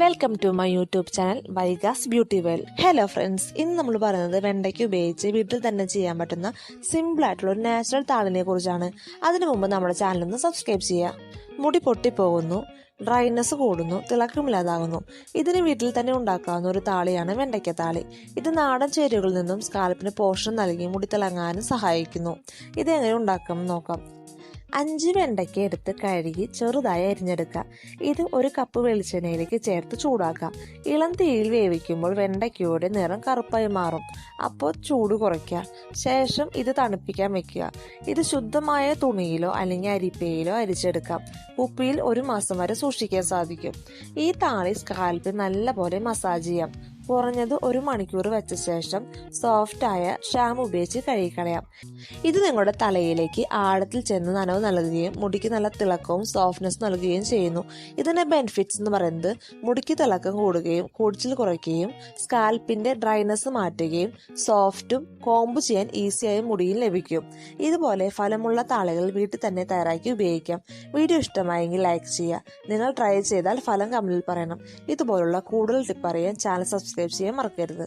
Welcome to my YouTube channel Vaiga's beauty world hello friends ഇന്ന് നമ്മൾ പറയുന്നത് വെണ്ടയ്ക്ക് ഉപയോഗിച്ച് വീട്ടിൽ തന്നെ ചെയ്യാൻ പറ്റുന്ന സിമ്പിൾ ആയിട്ടുള്ള ഒരു നാച്ചുറൽ താളിനെ കുറിച്ചാണ്. അതിനു മുമ്പ് നമ്മുടെ ചാനൽ ഒന്ന് സബ്സ്ക്രൈബ് ചെയ്യുക. മുടി പൊട്ടിപ്പോകുന്നു ഡ്രൈനെസ് കൂടുന്നു തിളക്കമില്ലാതാകുന്നു. ഇതിന് വീട്ടിൽ തന്നെ ഉണ്ടാക്കാവുന്ന ഒരു താളിയാണ് വെണ്ടയ്ക്ക താളി. ഇത് നാടൻ ചേരുവകളിൽ നിന്നും സ്കാൽപ്പിന് പോഷണം നൽകി മുടി തിളങ്ങാനും സഹായിക്കുന്നു. ഇത് എങ്ങനെ ഉണ്ടാക്കാം നോക്കാം. അഞ്ച് വെണ്ടയ്ക്ക എടുത്ത് കഴുകി ചെറുതായി അരിഞ്ഞെടുക്കുക. ഇത് ഒരു കപ്പ് വെളിച്ചെണ്ണയിലേക്ക് ചേർത്ത് ചൂടാക്കാം. ഇളം തീയിൽ വേവിക്കുമ്പോൾ വെണ്ടയ്ക്കയുടെ നിറം കറുപ്പായി മാറും. അപ്പോൾ ചൂട് കുറയ്ക്കുക. ശേഷം ഇത് തണുപ്പിക്കാൻ വെക്കുക. ഇത് ശുദ്ധമായ തുണിയിലോ അല്ലെങ്കിൽ അരിപ്പയിലോ അരിച്ചെടുക്കാം. കുപ്പിയിൽ ഒരു മാസം വരെ സൂക്ഷിക്കാൻ സാധിക്കും. ഈ താളി സ്കാൽപ്പിൽ നല്ലപോലെ മസാജ് ചെയ്യാം. കുറഞ്ഞത് ഒരു മണിക്കൂർ വെച്ച ശേഷം സോഫ്റ്റ് ആയ ഷാം ഉപയോഗിച്ച് കഴുകിക്കളയാം. ഇത് നിങ്ങളുടെ തലയിലേക്ക് ആഴത്തിൽ ചെന്ന് നനവ് നൽകുകയും മുടിക്ക് നല്ല തിളക്കവും സോഫ്റ്റ്നെസ് നൽകുകയും ചെയ്യുന്നു. ഇതിന്റെ ബെനിഫിറ്റ്സ് എന്ന് പറയുന്നത് മുടിക്ക് തിളക്കം കൂടുകയും കുടിച്ചിൽ കുറയ്ക്കുകയും സ്കാൽപ്പിന്റെ ഡ്രൈനെസ് മാറ്റുകയും സോഫ്റ്റും കോമ്പ് ചെയ്യാൻ ഈസിയായി മുടിയും ലഭിക്കും. ഇതുപോലെ ഫലമുള്ള താളുകൾ വീട്ടിൽ തന്നെ തയ്യാറാക്കി ഉപയോഗിക്കാം. വീഡിയോ ഇഷ്ടമായെങ്കിൽ ലൈക്ക് ചെയ്യുക. നിങ്ങൾ ട്രൈ ചെയ്താൽ ഫലം കമന്റിൽ പറയണം. ഇതുപോലുള്ള കൂടുതൽ ടിപ്പ് അറിയാൻ ചാനൽ സബ്സ്ക്രൈബ് ചെയ്യാൻ മറക്കരുത്